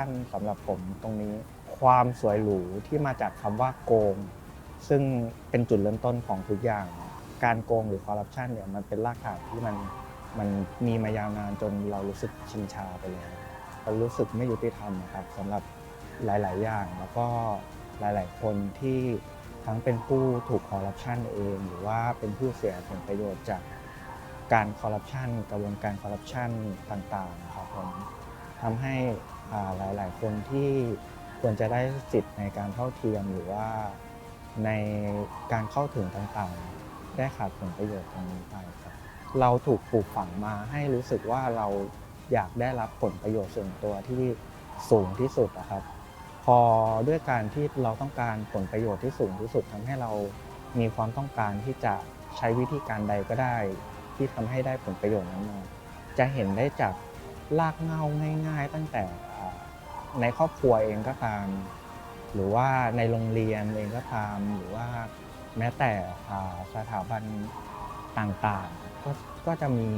ชันสำหรับผมตรงนี้ ความสวยหรูที่มาจากคำว่าโกง ซึ่งเป็นจุดเริ่มต้นของทุกอย่าง การโกงหรือคอร์รัปชันเนี่ยมันเป็นรากฐานที่มันมันมีมายาวนานจนเรารู้สึกชินชาไปแล้วเรารู้สึกไม่ยุติธรรมนะครับสำหรับหลาย ๆ อย่างแล้วก็หลาย ๆ คนที่ทั้งเป็นผู้ถูกคอร์รัปชันเอง หรือว่าเป็นผู้เสียผลประโยชน์จากการคอร์รัปชันกระบวนการคอร์รัปชันต่าง ๆ ครับผมทำให้ หลาย ๆ คนที่ควรจะได้สิทธิ์ในการเท่าเทียมหรือว่าในการเข้าถึงต่างๆ ได้ขาดผลประโยชน์ตรงนี้ไปครับ เราถูกปลูกฝังมาให้รู้สึกว่าเราอยากได้รับผลประโยชน์ส่วนตัวที่สูงที่สุดนะครับ พอด้วยการที่เราต้องการผลประโยชน์ที่สูงที่สุดทำให้เรามีความต้องการที่จะใช้วิธีการใดก็ได้ ที่ทำให้ได้ผลประโยชน์นั้นมาจะเห็นได้จากลากเงาง่าย ๆ ตั้งแต่ ในครอบครัวเองก็ตาม หรือว่าในโรงเรียนเองก็ตาม หรือว่าแม้แต่สถาบันต่างๆ ก็ก็จะมี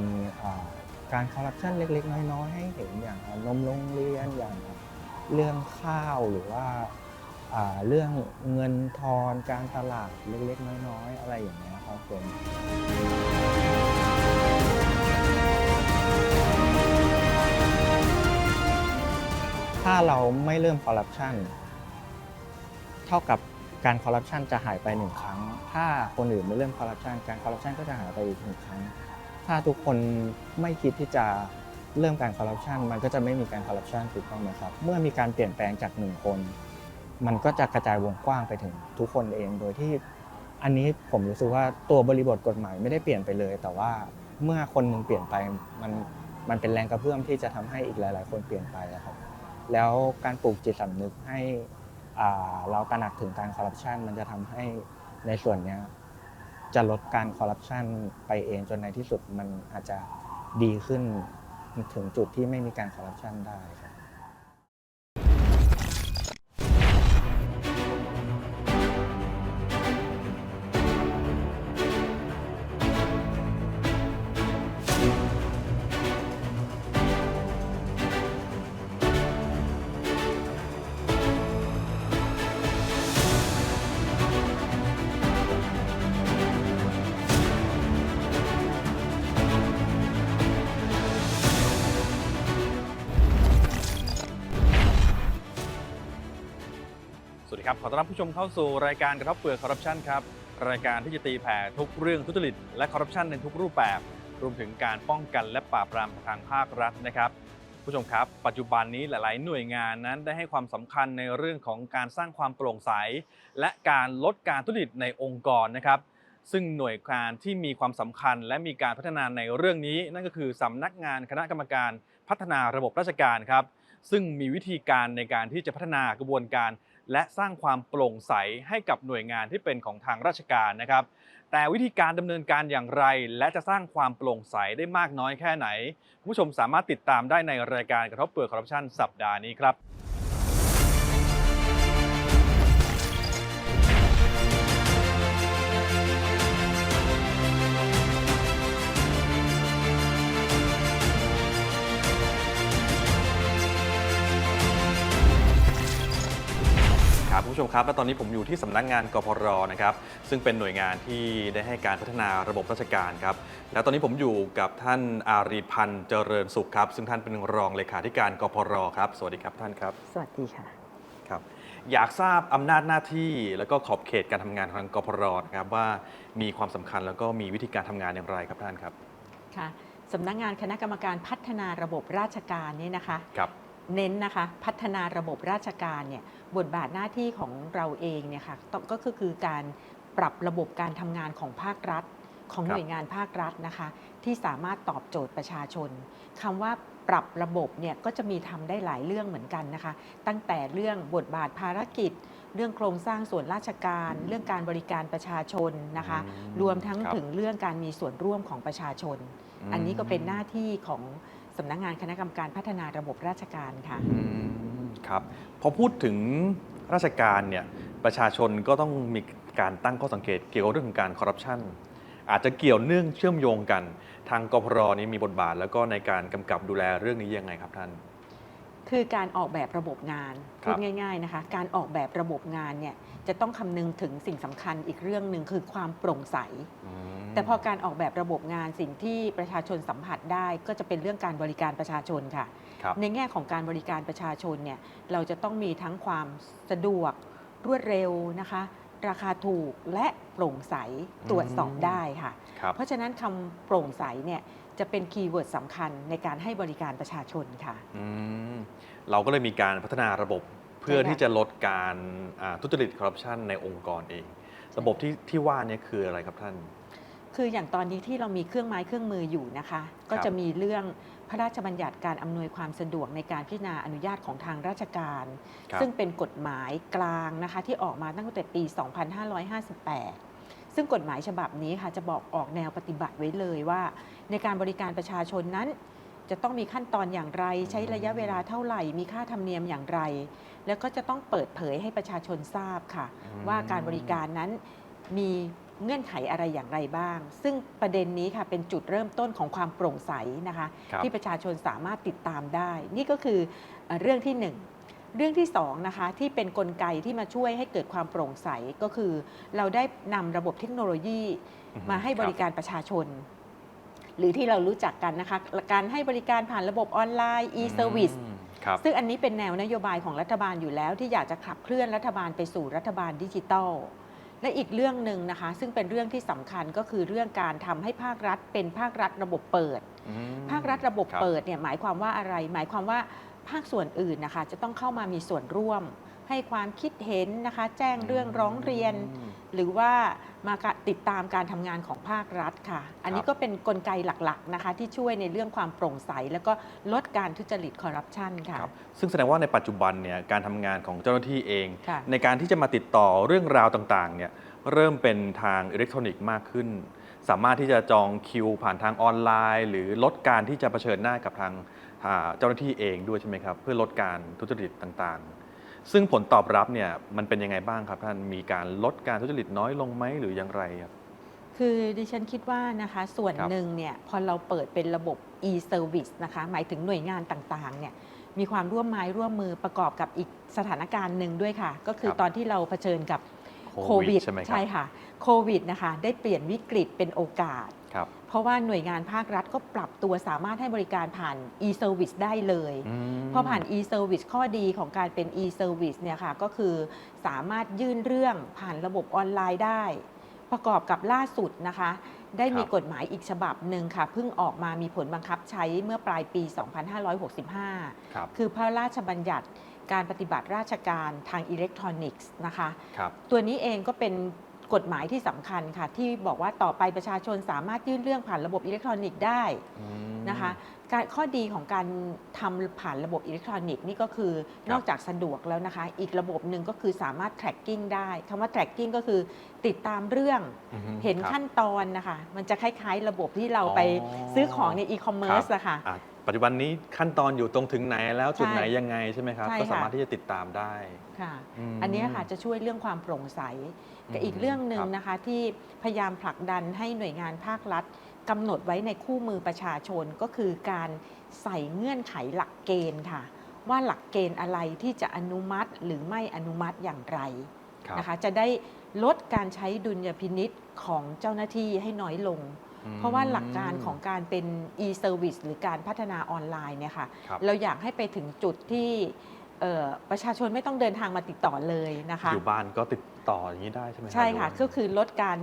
การคอร์รัปชันเล็ก ๆ น้อยๆ ให้เห็นอย่างนมโรงเรียนอย่างเรื่องข้าวหรือว่าอ่าเรื่องเงินทอนการตลาดเล็กๆ น้อยๆ อะไรอย่างเงี้ยครับผม ถ้าเราไม่เริ่มคอร์รัปชันเท่ากับการคอร์รัปชันจะหายไปหนึ่งครั้ง ถ้าคนอื่นไม่เริ่มคอร์รัปชันการคอร์รัปชันก็จะหายไปอีกหนึ่งครั้ง ถ้าทุกคนไม่คิดที่จะเริ่มการคอร์รัปชันมันก็จะไม่มีการคอร์รัปชันถูกต้องไหมครับ เมื่อมีการเปลี่ยนแปลงจากหนึ่งคน มันก็จะกระจายวงกว้างไปถึงทุกคนเอง โดยที่อันนี้ผมรู้สึกว่าตัวบริบทกฎหมายไม่ได้เปลี่ยนไปเลย แต่ว่าเมื่อคนหนึ่งเปลี่ยนไปมันมันเป็นแรงกระเพื่อมที่จะทำให้อีกหลาย ๆ คนเปลี่ยนไปอะครับ แล้วการปลูกจิตสำนึกให้เราตระหนักถึงการคอร์รัปชันมันจะทำให้ในส่วนนี้จะลดการคอร์รัปชันไปเองจนในที่สุดมันอาจจะดีขึ้นถึงจุดที่ไม่มีการคอร์รัปชันได้ครับ ต้อนรับผู้ชมเข้าสู่รายการกระทบเปลือกคอร์รัปชันครับรายการที่จะตีแผ่ทุกเรื่องทุจริตและคอร์รัปชันในทุกรูปแบบ รวมถึงการป้องกันและปราบปรามทางภาครัฐนะครับ ผู้ชมครับ ปัจจุบันนี้หลาย ๆ หน่วยงานนั้นได้ให้ความสำคัญในเรื่องของการสร้างความโปร่งใส และการลดการทุจริตในองค์กรนะครับ ซึ่งหน่วยงานที่มีความสำคัญและมีการพัฒนาในเรื่องนี้ นั่นก็คือสำนักงานคณะกรรมการพัฒนาระบบราชการครับซึ่งมีวิธีการในการที่จะพัฒนากระบวนการ และสร้างความโปร่งใสให้กับหน่วยงานที่เป็นของทางราชการนะครับ แต่วิธีการดำเนินการอย่างไร และจะสร้างความโปร่งใสได้มากน้อยแค่ไหน ผู้ชมสามารถติดตามได้ในรายการกระทบเปลือกคอร์รัปชันสัปดาห์นี้ครับ ผู้ชมครับและตอนนี้ผมอยู่ที่สำนักงานกพรนะครับซึ่งเป็นหน่วยงานที่ได้ให้การพัฒนาระบบราชการครับแล้วตอนนี้ผมอยู่กับท่านอารีพันธ์เจริญสุขครับ ซึ่งท่านเป็นรองเลขาธิการกพรครับ สวัสดีครับท่านครับ สวัสดีค่ะครับ อยากทราบอำนาจหน้าที่แล้วก็ขอบเขตการทำงานของทางกพรนะครับว่ามีความสำคัญแล้วก็มีวิธีการทำงานอย่างไรครับท่านครับค่ะสำนักงานคณะกรรมการพัฒนาระบบราชการเนี่ยนะคะครับเน้นนะคะพัฒนาระบบราชการเนี่ย บทบาทหน้าที่ของเราเองเนี่ยค่ะต้องก็คือคือการปรับระบบการทำงานของภาครัฐ ของครับหน่วยงานภาครัฐนะคะ ที่สามารถตอบโจทย์ประชาชนคำว่าปรับระบบเนี่ยก็จะมีทำได้หลายเรื่องเหมือนกันนะคะ ตั้งแต่เรื่องบทบาทภารกิจ เรื่องโครงสร้างส่วนราชการ เรื่องการบริการประชาชนนะคะอืมรวมทั้งครับถึงเรื่องการมีส่วนร่วมของประชาชน อันนี้ก็เป็นหน้าที่ของสำนักงานคณะกรรมการพัฒนาระบบราชการค่ะอืม ครับพอพูดถึงราชการเนี่ยประชาชนก็ต้องมีการตั้งข้อสังเกตเกี่ยวกับเรื่องของการคอร์รัปชันอาจจะเกี่ยวเนื่องเชื่อมโยงกัน ทางกพรนี้มีบทบาท แล้วก็ในการกำกับดูแลเรื่องนี้ยังไงครับท่าน คือการออกแบบระบบงานพูดง่าย ๆนะคะ การออกแบบระบบงานเนี่ย จะต้องคำนึงถึงสิ่งสำคัญอีกเรื่องหนึ่งคือความโปร่งใสอืมแต่พอการออกแบบระบบงานสิ่งที่ประชาชนสัมผัสได้ ก็จะเป็นเรื่องการบริการประชาชนค่ะ ครับ ในแง่ของการบริการประชาชนเนี่ยเราจะต้องมีทั้งความสะดวกรวดเร็วนะคะ ราคาถูกและโปร่งใสตรวจสอบได้ค่ะ ครับ เพราะฉะนั้นคำโปร่งใสเนี่ยจะเป็นคีย์เวิร์ดสำคัญในการให้บริการประชาชนค่ะ อืมเราก็เลยมีการพัฒนาระบบ เพื่อใช่ค่ะที่จะลดการอ่าทุจริตคอร์รัปชันในองค์กรเอง ระบบที่ที่ว่าเนี่ยคืออะไรครับท่าน คืออย่างตอนนี้ที่เรามีเครื่องไม้เครื่องมืออยู่นะคะ ก็จะมีเรื่องพระราชบัญญัติการอำนวยความสะดวกในการพิจารณาอนุญาตของทางราชการ ครับ ซึ่งเป็นกฎหมายกลางนะคะ ที่ออกมาตั้งแต่ปี 2558 ซึ่งกฎหมายฉบับนี้ค่ะจะบอกออกแนวปฏิบัติไว้เลยว่า ในการบริการประชาชนนั้น จะต้องมีขั้นตอนอย่างไร ใช้ระยะเวลาเท่าไหร่ มีค่าธรรมเนียมอย่างไร แล้วก็จะต้องเปิดเผยให้ประชาชนทราบค่ะ อืม ว่าการบริการนั้นมีเงื่อนไขอะไรอย่างไรบ้าง ซึ่งประเด็นนี้ค่ะเป็นจุดเริ่มต้นของความโปร่งใสนะคะ ครับที่ประชาชนสามารถติดตามได้ นี่ก็คือเอ่อเรื่องที่หนึ่งเรื่องที่สองนะคะที่เป็นนกลไกที่มาช่วยให้เกิดความโปร่งใสก็คือ เราได้นำระบบเทคโนโลยี อือฮึมาให้บริการประชาชน หรือที่เรารู้จักกันนะคะ การให้บริการผ่านระบบออนไลน์ e-service อืมครับ ซึ่งอันนี้เป็นแนวนโยบายของรัฐบาลอยู่แล้ว ที่อยากจะขับเคลื่อนรัฐบาลไปสู่รัฐบาลดิจิทัล และอีกเรื่องหนึ่งนะคะ ซึ่งเป็นเรื่องที่สำคัญก็คือเรื่องการทำให้ภาครัฐเป็นภาครัฐระบบเปิดอืมภาครัฐระบบคเปิดเนี่ยหมายความว่าอะไร หมายความว่าภาคส่วนอื่นนะคะจะต้องเข้ามามีส่วนร่วม ให้ความคิดเห็นนะคะ แจ้งเรื่องร้องเรียน อืม หรือว่ามากะติดตามการทำงานของภาครัฐค่ะ อันนี้ก็เป็นนกลไกหลักๆนะคะ ที่ช่วยในเรื่องความโปร่งใส แล้วก็ลดการทุจริตคอร์รัปชันค่ะ ครับซึ่งแสดงว่าในปัจจุบันเนี่ยการทำงานของเจ้าหน้าที่เอง ค่ะ ในการที่จะมาติดต่อเรื่องราวต่างๆเนี่ยเริ่มเป็นทางอิเล็กทรอนิกส์มากขึ้น สามารถที่จะจองคิวผ่านทางออนไลน์ หรือลดการที่จะเผชิญหน้ากับทางอ่าเจ้าหน้าที่เองด้วยใช่ไหมครับ เพื่อลดการทุจริตต่างๆ ซึ่งผลตอบรับเนี่ยมันเป็นยังไงบ้างครับท่านมีการลดการทุจริตน้อยลงไหมหรืออย่างไรครับ คือดิฉันคิดว่านะคะส่วนครับ หนึ่งเนี่ยพอเราเปิดเป็นระบบ e-service นะคะหมายถึงหน่วยงานต่างๆเนี่ยมีความร่วมไม้ร่วมมือประกอบกับอีกสถานการณ์หนึ่งด้วยค่ะ ก็คือครับ ตอนที่เราเผชิญกับ โควิดใช่ไหมครับ ใช่ค่ะโควิดนะคะได้เปลี่ยนวิกฤตเป็นโอกาส ครับ เพราะว่าหน่วยงานภาครัฐก็ปรับตัวสามารถให้บริการผ่าน e-service ได้เลยมพอผ่าน e-service ข้อดีของการเป็น e-service เนี่ยค่ะก็คือสามารถยื่นเรื่องผ่านระบบออนไลน์ได้ ประกอบกับล่าสุดนะคะ ได้มีครับกฎหมายอีกฉบับหนึ่งค่ะเพิ่งออกมามีผลบังคับใช้เมื่อปลายปี 2565ครับคือพระราชบัญญัติการปฏิบัติราชการทางอิเล็กทรอนิกส์นะคะครับตัวนี้เองก็เป็น กฎหมายที่สำคัญค่ะ ที่บอกว่าต่อไปประชาชนสามารถยื่นเรื่องผ่านระบบอิเล็กทรอนิกส์ได้อืม นะคะการข้อดีของการทำผ่านระบบอิเล็กทรอนิกส์นี่ก็คือครับนอกจากสะดวกแล้วนะคะ อีกระบบหนึ่งก็คือสามารถ tracking ได้คำว่า tracking ก็คือติดตามเรื่อง อือฮึเห็นครับ ขั้นตอนนะคะ มันจะคล้ายๆ ระบบที่เราไปอ๋อซื้อของในอีคอมเมิร์ซครับ อะค่ะ อะปัจจุบันนี้ขั้นตอนอยู่ตรงถึงไหนแล้วจุดใช่ไหนยังไงใช่ไหมครับ ใช่ก็สามารถค่ะที่จะติดตามได้ค่ะ ม อันเนี้ยค่ะจะช่วยเรื่องความโปร่งใส กับอีกเรื่องหนึ่งครับนะคะที่พยายามผลักดันให้หน่วยงานภาครัฐกำหนดไว้ในคู่มือประชาชนก็คือการใส่เงื่อนไขหลักเกณฑ์ค่ะ ว่าหลักเกณฑ์อะไรที่จะอนุมัติหรือไม่อนุมัติอย่างไรครับนะคะจะได้ลดการใช้ดุลยพินิษของเจ้าหน้าที่ให้น้อยลงอืมเพราะว่าหลักการของการเป็น e-service หรือการพัฒนาออนไลน์เนี่ยค่ะครับเราอยากให้ไปถึงจุดที่ เอ่อประชาชนไม่ต้องเดินทางมาติดต่อเลยนะคะอยู่บ้านก็ติดต่ออย่างนี้ได้ใช่ไหมรับใช่ค่ะหรือว่าก็คือลดการ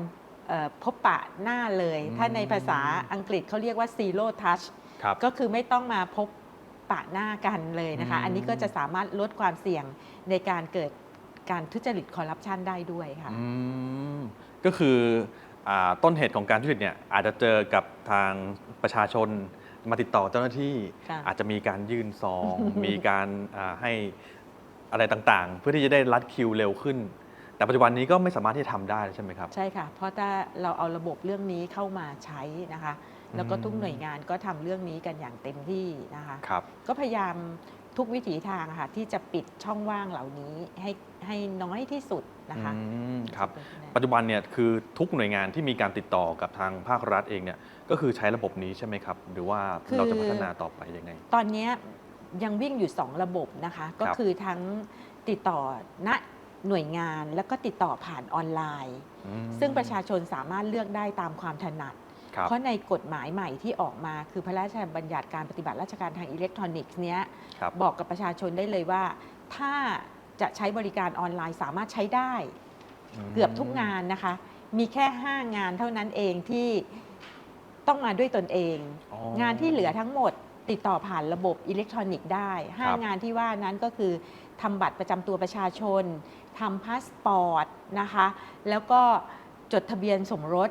เอ่อพบปะหน้าเลยอืมถ้าในภาษาอังกฤษเขาเรียกว่า zero touch ครับ ก็คือไม่ต้องมาพบปะหน้ากันเลยนะคะ อืม อันนี้ก็จะสามารถลดความเสี่ยงในการเกิดการทุจริตคอร์รัปชันได้ด้วยค่ะ อืมก็คืออาต้นเหตุของการทุจริตเนี่ยอาจจะเจอกับทางประชาชน มาติดต่อเจ้าหน้าที่ค่ะอาจจะมีการยื่นซอง มีการอ่าให้อะไรต่างๆ เพื่อที่จะได้รัดคิวเร็วขึ้น แต่ปัจจุบันนี้ก็ไม่สามารถที่จะทำได้ใช่ไหมครับ ใช่ค่ะ เพราะถ้าเราเอาระบบเรื่องนี้เข้ามาใช้นะคะ แล้วก็ทุกหน่วยงานก็ทำเรื่องนี้กันอย่างเต็มที่นะคะ ครับ ก็พยายาม ทุกวิถีทางค่ะที่จะปิดช่องว่างเหล่านี้ให้ให้น้อยที่สุดนะคะอืมครับ ปัจจุบันเนี่ยคือทุกหน่วยงานที่มีการติดต่อกับทางภาครัฐเองเนี่ยก็คือใช้ระบบนี้ใช่ไหมครับ หรือว่าคือ เราจะพัฒนาต่อไปยังไง ตอนเนี้ยยังวิ่งอยู่ 2 ระบบนะคะ ก็ครับคือทั้งติดต่อณหน่วยงานแล้วก็ติดต่อผ่านออนไลน์ อืมซึ่งประชาชนสามารถเลือกได้ตามความถนัดครับ เพราะในกฎหมายใหม่ที่ออกมาคือพระราชบัญญัติการปฏิบัติราชการทางอิเล็กทรอนิกส์เนี้ยครับบอกกับประชาชนได้เลยว่า ถ้าจะใช้บริการออนไลน์สามารถใช้ได้ เกือบทุกงานนะคะ มีแค่ 5 งานเท่านั้นเองที่ต้องมาด้วยตนเองอ๋องานที่เหลือทั้งหมดติดต่อผ่านระบบอิเล็กทรอนิกส์ได้ครับ5งานที่ว่านั้นก็คือทำบัตรประจำตัวประชาชนทำพาสปอร์ตนะคะ แล้วก็จดทะเบียนสมรส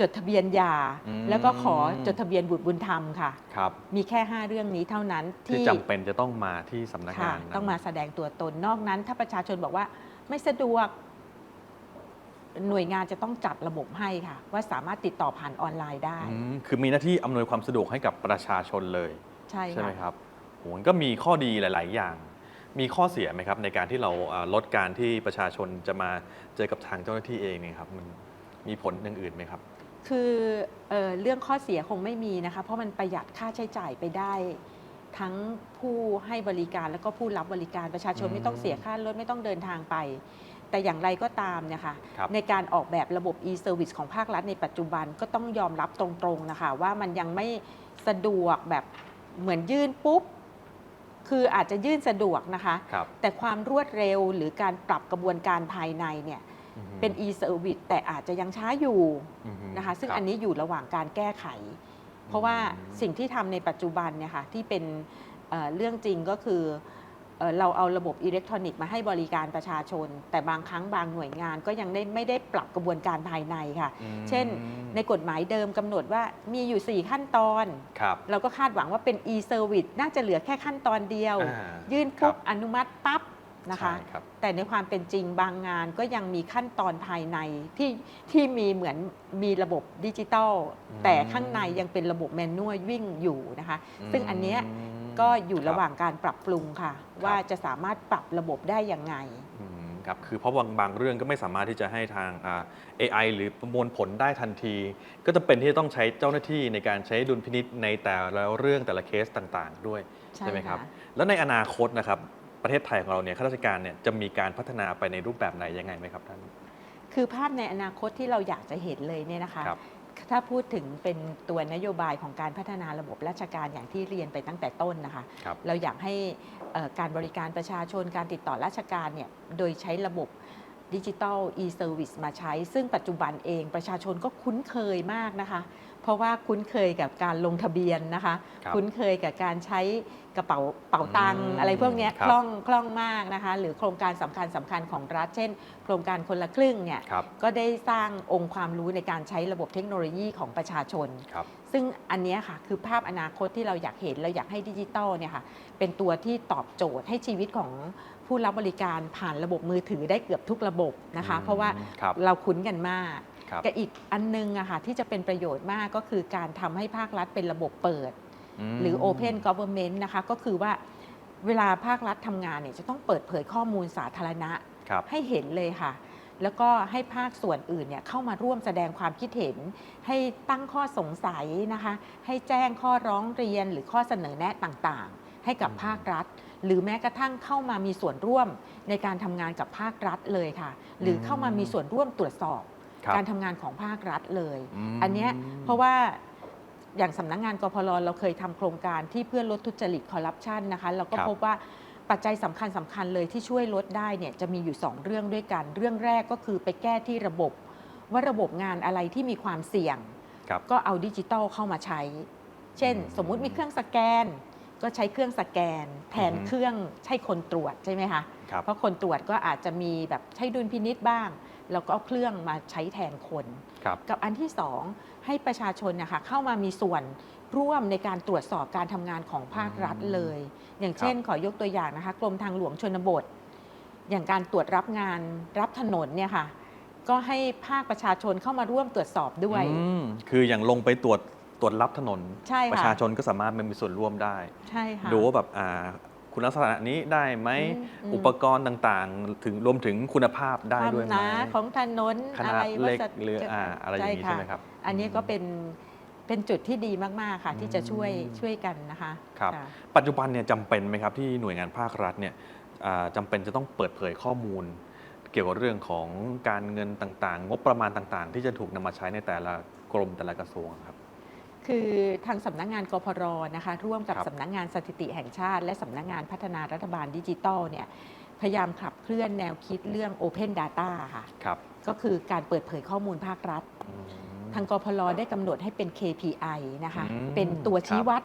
จดทะเบียนหย่าอืม แล้วก็ขอจดทะเบียนบุตรบุญธรรมค่ะ ครับมีแค่ 5 เรื่องนี้เท่านั้นที่ที่จำเป็นจะต้องมาที่สำนักค่ะงานนั้น ต้องมาแสดงตัวตนนอกนั้น ถ้าประชาชนบอกว่าไม่สะดวก หน่วยงานจะต้องจัดระบบให้ค่ะ ว่าสามารถติดต่อผ่านออนไลน์ได้ อืมคือมีหน้าที่อำนวยความสะดวกให้กับประชาชนเลยใช่ใช่ไหมค่ะ ครับโหมันก็มีข้อดีหลาย ๆ อย่าง มีข้อเสียไหมครับ ในการที่เราอ่าลดการที่ประชาชนจะมาเจอกับทางเจ้าหน้าที่เองเนี่ยครับมันมีผลอย่างอื่นไหมครับ คือเออเรื่องข้อเสียคงไม่มีนะคะ เพราะมันประหยัดค่าใช้จ่ายไปได้ ทั้งผู้ให้บริการแล้วก็ผู้รับบริการประชาชนอืมไม่ต้องเสียค่ารถไม่ต้องเดินทางไป แต่อย่างไรก็ตามเนี่ยค่ะครับ ในการออกแบบระบบ e-service ของภาครัฐในปัจจุบันก็ต้องยอมรับตรงๆนะคะ ว่ามันยังไม่สะดวกแบบเหมือนยื่นปุ๊บ คืออาจจะยื่นสะดวกนะคะ ครับ แต่ความรวดเร็วหรือการปรับกระบวนการภายในเนี่ยอือฮึ เป็น e-service แต่อาจจะยังช้าอยู่อือฮึนะคะ ซึ่งรับ อันนี้อยู่ระหว่างการแก้ไข เพราะว่าอืมสิ่งที่ทำในปัจจุบันเนี่ยค่ะที่เป็นเอ่อเรื่องจริงก็คือเอ่อเราเอาระบบอิเล็กทรอนิกส์มาให้บริการประชาชน แต่บางครั้งบางหน่วยงานก็ยังได้ไม่ได้ปรับกระบวนการภายในค่ะ อืมเช่น ในกฎหมายเดิมกำหนดว่ามีอยู่ 4 ขั้นตอน ครับ เราก็คาดหวังว่าเป็น e-service น่าจะเหลือแค่ขั้นตอนเดียว อ่ายื่นปุ๊บครับอนุมัติปั๊บ นะคะใช่ครับแต่ในความเป็นจริงบางงานก็ยังมีขั้นตอนภายในที่ที่มีเหมือนมีระบบดิจิตอลอืมแต่ข้างในยังเป็นระบบแมนนวลวิ่งอยู่นะคะ ซึ่งอันเนี้ยก็อยู่ระหว่างการปรับปรุงค่ะ ว่าจะสามารถปรับระบบได้ยังไง อืมครับคือเพราะบางบางเรื่องก็ไม่สามารถที่จะให้ทางอ่า AI หรือประมวลผลได้ทันที ก็จะเป็นที่จะต้องใช้เจ้าหน้าที่ในการใช้ดุลพินิษในแต่ละเรื่องแต่ละเคสต่างๆ ด้วย ใช่ใช่ไหมครับค่ะแล้วในอนาคตนะครับ ประเทศไทยของเราเนี่ยข้าราชการเนี่ยจะมีการพัฒนาไปในรูปแบบไหนยังไงไหมครับท่าน คือภาพในอนาคตที่เราอยากจะเห็นเลยเนี่ยนะคะ ครับ ถ้าพูดถึงเป็นตัวนโยบายของการพัฒนาระบบราชการอย่างที่เรียนไปตั้งแต่ต้นนะคะ ครับ เราอยากให้เอ่อการบริการประชาชนการติดต่อราชการเนี่ยโดยใช้ระบบ ดิจิทัล e-service มาใช้ ซึ่งปัจจุบันเองประชาชนก็คุ้นเคยมากนะคะ เพราะว่าคุ้นเคยกับการลงทะเบียนนะคะ ครับคุ้นเคยกับการใช้กระเป๋าเป๋าตังอืค์มอะไรพวกเนี้ยครับคล่องคล่องมากนะคะ หรือโครงการสำคัญสำคัญของรัฐ เช่น โครงการคนละครึ่งเนี่ย ครับก็ได้สร้างองค์ความรู้ในการใช้ระบบเทคโนโลยีของประชาชน ครับ ซึ่งอันเนี้ยค่ะคือภาพอนาคตที่เราอยากเห็นเราอยากให้ดิจิตอลเนี่ยค่ะเป็นตัวที่ตอบโจทย์ให้ชีวิตของ ผู้รับบริการผ่านระบบมือถือได้เกือบทุกระบบนะคะอืมเพราะว่าครับเราคุ้นกันมากครับกับอีกอันนึงอะค่ะที่จะเป็นประโยชน์มากก็คือการทำให้ภาครัฐเป็นระบบเปิด ม หรือ Open Government นะคะก็คือว่าเวลาภาครัฐทำงานเนี่ยจะต้องเปิดเผยข้อมูลสาธารณะครับให้เห็นเลยค่ะ แล้วก็ให้ภาคส่วนอื่นเนี่ยเข้ามาร่วมแสดงความคิดเห็น ให้ตั้งข้อสงสัยนะคะ ให้แจ้งข้อร้องเรียนหรือข้อเสนอแนะต่างๆ ให้กับอืมภาครัฐ หรือแม้กระทั่งเข้ามามีส่วนร่วมในการทำงานกับภาครัฐเลยค่ะ หรือเข้ามามีส่วนร่วมตรวจสอบ ครับการทำงานของภาครัฐเลย ม อันเนี้ยเพราะว่าอย่างสำนักงานกพลเราเคยทำโครงการที่เพื่อลดทุจริตคอร์รัปชันนะคะเราก็ครับ พบว่าปัจจัยสำคัญสำคัญเลยที่ช่วยลดได้เนี่ยจะมีอยู่ 2 เรื่องด้วยกัน เรื่องแรกก็คือไปแก้ที่ระบบ ว่าระบบงานอะไรที่มีความเสี่ยง ครับ ก็เอาดิจิตอลเข้ามาใช้ เช่นอืมสมมุติมีเครื่องสแกน ก็ใช้เครื่องสแกน แทนอือฮึเครื่องใช้คนตรวจใช่ไหมคะครับเพราะคนตรวจก็อาจจะมีแบบใช้ดุลพินิษบ้าง แล้วก็เอาเครื่องมาใช้แทนคนครับกับอันที่สองให้ประชาชนนะคะเข้ามามีส่วนร่วมในการตรวจสอบการทำงานของภาครัฐเลย อย่างเช่นขอยกตัวอย่างนะคะกรมทางหลวงชนบท อย่างการตรวจรับงานรับถนนเนี่ยค่ะก็ให้ภาคประชาชนเข้ามาร่วมตรวจสอบด้วยอืมคืออย่างลงไปตรวจ ตรวจรับถนน ใช่ประค่ะชาชนก็สามารถมามีส่วนร่วมได้ ใช่ค่ะ ดูว่าแบบอ่าคุณลักษณะนี้ได้ไหมอืมอืมอุปกรณ์ต่างๆ ถึงรวมถึงคุณภาพได้ความด้วยไหหมนาของถนนขอะนาไรดเล็กวัสดุหรืออ่าอะไรอย่างนี้ใช่ไหมะครับอันนี้ก็เป็นเป็นจุดที่ดีมาก ๆ ค่ะ ที่จะช่วยอืมช่วยกันนะคะครับะ ปัจจุบันเนี่ยจำเป็นไหมครับที่หน่วยงานภาครัฐเนี่ยอ่าจำเป็นจะต้องเปิดเผยข้อมูล เกี่ยวกับเรื่องของการเงินต่างๆ งบประมาณต่างๆ ที่จะถูกนำมาใช้ในแต่ละกรมแต่ละกระทรวงครับ คือทางสำนักงานกพรนะคะร่วมกับครับ สำนักงานสถิติแห่งชาติ และสำนักงานพัฒนารัฐบาลดิจิทัลเนี่ยพยายามขับเคลื่อนแนวคิดเรื่อง Open Data ค่ะ ครับก็คือการเปิดเผยข้อมูลภาครัฐ อืม ทางกพลได้กำหนดให้เป็น KPI นะคะ อืมเป็นตัวครับชี้วัด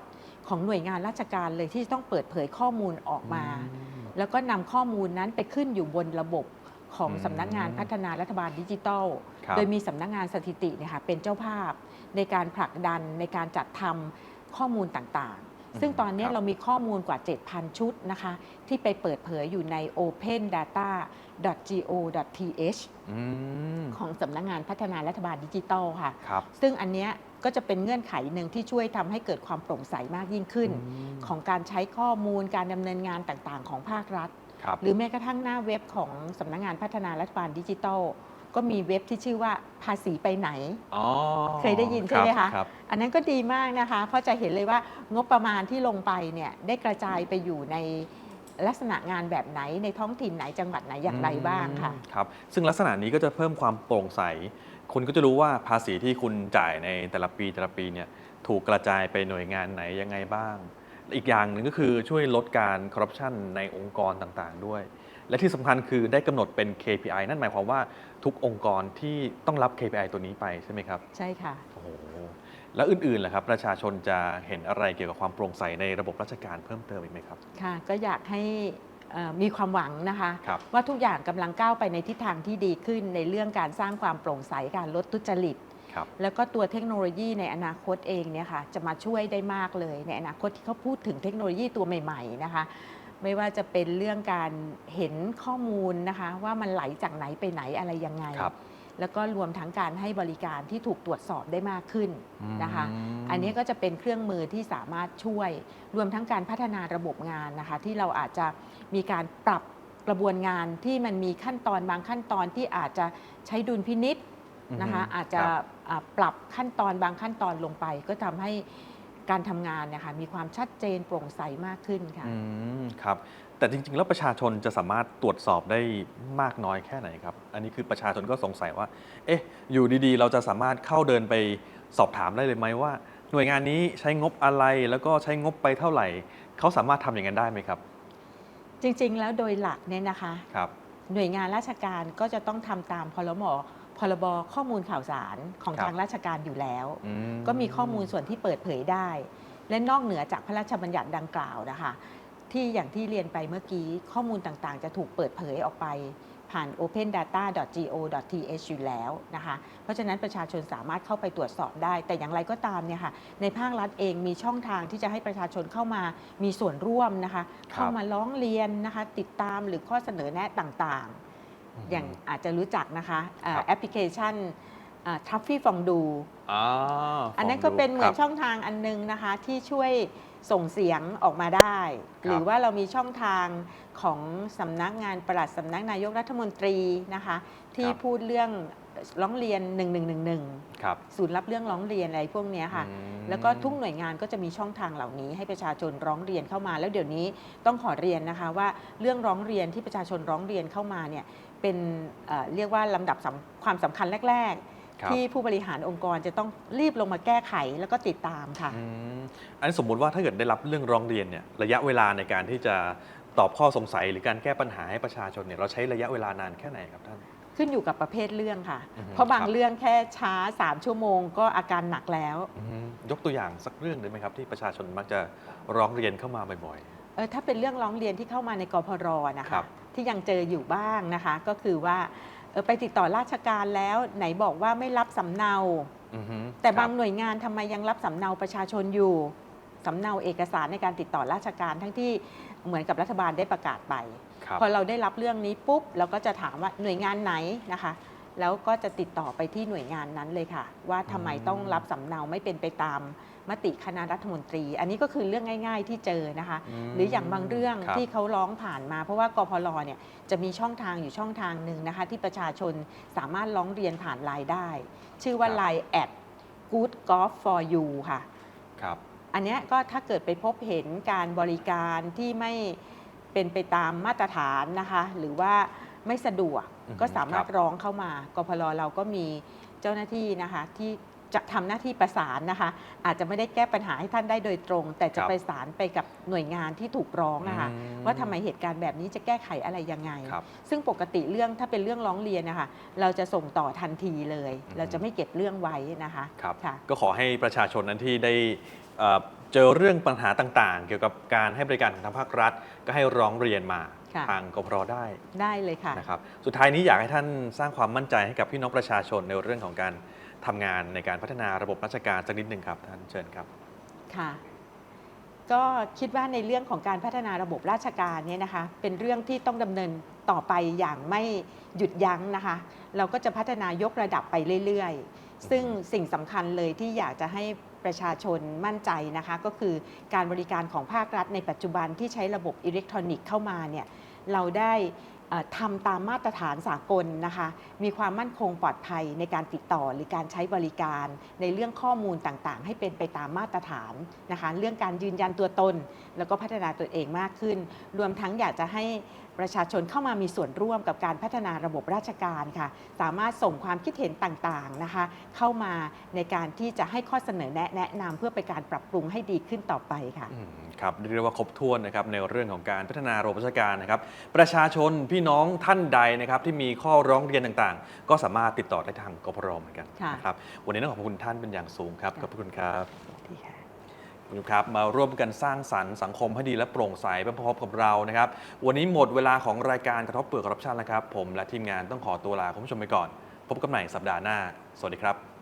ของหน่วยงานราชการเลยที่จะต้องเปิดเผยข้อมูลออกมา อืม แล้วก็นำข้อมูลนั้นไปขึ้นอยู่บนระบบ ของอืมสำนักงานพัฒนารัฐบาลดิจิทัลครับโดยมีสำนักงานสถิติเนี่ยค่ะเป็นเจ้าภาพในการผลักดันในการจัดทำข้อมูลต่างๆ ซึ่งตอนนี้ครับเรามีข้อมูลกว่า 7,000 ชุดนะคะ ที่ไปเปิดเผยอยู่ใน opendata.go.th อืมของสำนักงานพัฒนารัฐบาลดิจิทัลค่ะครับซึ่งอันเนี้ยก็จะเป็นเงื่อนไขหนึ่งที่ช่วยทำให้เกิดความโปร่งใสมากยิ่งขึ้นมของการใช้ข้อมูลการดำเนินงานต่างๆ ของภาครัฐ ครับหรือแม้กระทั่งหน้าเว็บของสำนักงานพัฒนารัฐบาลดิจิทัล ก็มีเว็บที่ชื่อว่าภาษีไปไหน อ๋อเคยได้ยินใช่ไหมคะ รับอันนั้นก็ดีมากนะคะ เพราะจะเห็นเลยว่างบประมาณที่ลงไปเนี่ยได้กระจายไปอยู่ในลักษณะงานแบบไหนในท้องถิ่นไหนจังหวัดไหนอย่างไรบ้างค่ะ อืมครับซึ่งลักษณะนี้ก็จะเพิ่มความโปร่งใส คุณก็จะรู้ว่าภาษีที่คุณจ่ายในแต่ละปีแต่ละปีเนี่ยถูกกระจายไปหน่วยงานไหนยังไงบ้าง อีกอย่างหนึ่งก็คือช่วยลดการคอร์รัปชันในองค์กรต่างๆ ด้วย และที่สำคัญคือได้กำหนดเป็น KPI นั่นหมายความว่าทุกองค์กรที่ต้องรับ KPI ตัวนี้ไปใช่ไหมครับ ใช่ค่ะ โอ้โห แล้วอื่นๆล่ะครับ ประชาชนจะเห็นอะไรเกี่ยวกับความโปร่งใสในระบบราชการเพิ่มเติมอีกไหมครับ ค่ะ ก็อยากให้เอ่อมีความหวังนะคะ ครับ ว่าทุกอย่างกำลังก้าวไปในทิศทางที่ดีขึ้นในเรื่องการสร้างความโปร่งใสการลดทุจริต ครับแล้วก็ตัวเทคโนโลยีในอนาคตเองเนี่ยค่ะจะมาช่วยได้มากเลยในอนาคตที่เขาพูดถึงเทคโนโลยีตัวใหม่ ๆ นะคะ ไม่ว่าจะเป็นเรื่องการเห็นข้อมูลนะคะว่ามันไหลจากไหนไปไหนอะไรยังไง ครับ แล้วก็รวมทั้งการให้บริการที่ถูกตรวจสอบได้มากขึ้นนะคะ ม อันนี้ก็จะเป็นเครื่องมือที่สามารถช่วย รวมทั้งการพัฒนาระบบงานนะคะ ที่เราอาจจะมีการปรับกระบวนงานที่มันมีขั้นตอนบางขั้นตอนที่อาจจะใช้ดุลพินิษ นะคะอือฮึอาจจะครับอ่าปรับขั้นตอนบางขั้นตอนลงไป ก็ทำให้การทำงานเนะคะมีความชัดเจนโปร่งใสมากขึ้นค่ะอืมครับแต่จริง ๆ แล้วประชาชนจะสามารถตรวจสอบได้มากน้อยแค่ไหนครับ อันนี้คือประชาชนก็สงสัยว่า เอ๊ะ อยู่ดีๆ เราจะสามารถเข้าเดินไปสอบถามได้เลยไหมว่า หน่วยงานนี้ใช้งบอะไรแล้วก็ใช้งบไปเท่าไหร่ เขาสามารถทำอย่างนั้นได้ไหมครับ จริงๆ แล้วโดยหลักเนี่ยนะคะครับหน่วยงานราชการก็จะต้องทำตามพรบ พรบข้อมูลข่าวสารของครับ ทางราชการอยู่แล้ว อืก็มีข้อมูลส่วนที่เปิดเผยได้ และนอกเหนือจากพระราชบัญญัติดังกล่าวนะคะ ที่อย่างที่เรียนไปเมื่อกี้ ข้อมูลต่างๆ จะถูกเปิดเผยออกไป ผ่าน opendata.go.th อยู่แล้วนะคะ เพราะฉะนั้นประชาชนสามารถเข้าไปตรวจสอบได้ แต่อย่างไรก็ตามเนี่ยค่ะ ในภาครัฐเองมีช่องทางที่จะให้ประชาชนเข้ามามีส่วนร่วมนะคะเข้ามาร้องเรียนนะคะ ติดตามหรือข้อเสนอแนะต่างๆ อย่างอาจจะรู้จักนะคะอ่าครับ แอปพลิเคชันทัฟฟี่ฟองดูอ๋ออันนั้นก็เป็นเหมือนครับช่องทางอันนึงนะคะที่ช่วยส่งเสียงออกมาได้ ครับหรือว่าเรามีช่องทางของสำนักงานปลัดสำนักนายกรัฐมนตรีนะคะที่พูดเรื่องร้องเรียน 1111 ครับ ศูนย์รับเรื่องร้องเรียนอะไรพวกเนี้ยค่ะ อืมแล้วก็ทุกหน่วยงานก็จะมีช่องทางเหล่านี้ ให้ประชาชนร้องเรียนเข้ามา แล้วเดี๋ยวนี้ต้องขอเรียนนะคะว่าเรื่องร้องเรียนที่ประชาชนร้องเรียนเข้ามาเนี่ย เป็นเอ่อเรียกว่าลำดับสำความสำคัญแรกครับๆที่ผู้บริหารองค์กรจะต้องรีบลงมาแก้ไขแล้วก็ติดตามค่ะอืมอันนี้สมมุติว่าถ้าเกิดได้รับเรื่องร้องเรียนเนี่ยระยะเวลาในการที่จะตอบข้อสงสัยหรือการแก้ปัญหาให้ประชาชนเนี่ยเราใช้ระยะเวลานานแค่ไหนครับท่านขึ้นอยู่กับประเภทเรื่องค่ะอือฮึเพราะบางครับเรื่องแค่ช้า 3 ชั่วโมงก็อาการหนักแล้วอืมยกตัวอย่างสักเรื่องได้ไหมครับ ที่ประชาชนมักจะร้องเรียนเข้ามาบ่อยเออถ้าเป็นเรื่องร้องเรียนที่เข้ามาในกพรนะครัคะบ ที่ยังเจออยู่บ้างนะคะ ก็คือว่าเออไปติดต่อราชการแล้วไหนบอกว่าไม่รับสำเนาๆอือฮึแต่ครับางหน่วยงานทำไมยังรับสำเนาประชาชนอยู่สำเนาเอกสารในการติดต่อราชการทั้งที่เหมือนกับรัฐบาลได้ประกาศไป ครับพอเราได้รับเรื่องนี้ปุ๊บเราก็จะถามว่าหน่วยงานไหนนะคะ แล้วก็จะติดต่อไปที่หน่วยงานนั้นเลยค่ะ ว่าทำไมต้องรับสำเนาไม่เป็นไปตาม มติคณะรัฐมนตรี อันนี้ก็คือเรื่องง่าย ๆ ที่เจอนะคะมหรืออย่างบางเรื่องคบที่เขาร้องผ่านมา เพราะว่ากพลเนี่ยจะมีช่องทางอยู่ช่องทางหนึ่งนะคะ ที่ประชาชนสามารถร้องเรียนผ่านไลน์ได้ ชื่อว่าครับ Line แอด Good Golf for You ค่ะ ครับ อันเนี้ยก็ถ้าเกิดไปพบเห็นการบริการที่ไม่เป็นไปตามมาตรฐานนะคะ หรือว่าไม่สะดวกอือฮึก็สามารถครับร้องเข้ามากพลเราก็มีเจ้าหน้าที่นะคะ ที่ จะทำหน้าที่ประสานนะคะ อาจจะไม่ได้แก้ปัญหาให้ท่านได้โดยตรง แต่จะครับประสานไปกับหน่วยงานที่ถูกร้องนะคะ อืมว่าทำไมเหตุการณ์แบบนี้จะแก้ไขอะไรยังไง ครับซึ่งปกติเรื่องถ้าเป็นเรื่องร้องเรียนนะคะเราจะส่งต่อทันทีเลย อืม เราจะไม่เก็บเรื่องไว้นะคะครับ ค่ะ ก็ขอให้ประชาชนนั้นที่ได้เอ่อเจอเรื่องปัญหาต่างๆ เกี่ยวกับการให้บริการของทางภาครัฐ ก็ให้ร้องเรียนมาค่ะ ทางกพรได้ได้เลยค่ะ นะครับ สุดท้ายนี้อยากให้ท่านสร้างความมั่นใจให้กับพี่น้องประชาชนในเรื่องของการ ทำงานในการพัฒนาระบบราชการสักนิดหนึ่งครับท่านเชิญครับค่ะก็คิดว่าในเรื่องของการพัฒนาระบบราชการเนี่ยนะคะเป็นเรื่องที่ต้องดำเนินต่อไปอย่างไม่หยุดยั้งนะคะ เราก็จะพัฒนายกระดับไปเรื่อยๆ ซึ่งสิ่งสำคัญเลยที่อยากจะให้ประชาชนมั่นใจนะคะ ก็คือการบริการของภาครัฐในปัจจุบันที่ใช้ระบบอิเล็กทรอนิกส์เข้ามาเนี่ยเราได้ ทำตามมาตรฐานสากลนะคะ มีความมั่นคงปลอดภัยในการติดต่อหรือการใช้บริการ ในเรื่องข้อมูลต่างๆ ให้เป็นไปตามมาตรฐานนะคะ เรื่องการยืนยันตัวตน แล้วก็พัฒนาตัวเองมากขึ้น รวมทั้งอยากจะให้ ประชาชนเข้ามามีส่วนร่วมกับการพัฒนาระบบราชการค่ะ สามารถส่งความคิดเห็นต่างๆนะคะ เข้ามาในการที่จะให้ข้อเสนอแนะแนะนำเพื่อไปนการปรับปรุงให้ดีขึ้นต่อไปค่ะอืมครับเรียกได้ว่าครบถ้วนนะครับในเรื่องของการพัฒนาระบบราชการนะครับ ประชาชนพี่น้องท่านใดนะครับที่มีข้อร้องเรียนต่างๆ ก็สามารถติดต่อได้ทางกพรเหมือนกันค่ะนะครับวันนี้ต้องขอบคุณท่านเป็นอย่างสูงครับขอบพระคุณครับดีค่ะ คุณผู้ชมครับมาร่วมกันสร้างสรรค์สังคมให้ดีและโปร่งใสไปพบกับเรานะครับ วันนี้หมดเวลาของรายการกระทบเปลือกคอร์รัปชันแล้วครับ ผมและทีมงานต้องขอตัวลาคุณผู้ชมไปก่อน พบกันใหม่สัปดาห์หน้า สวัสดีครับ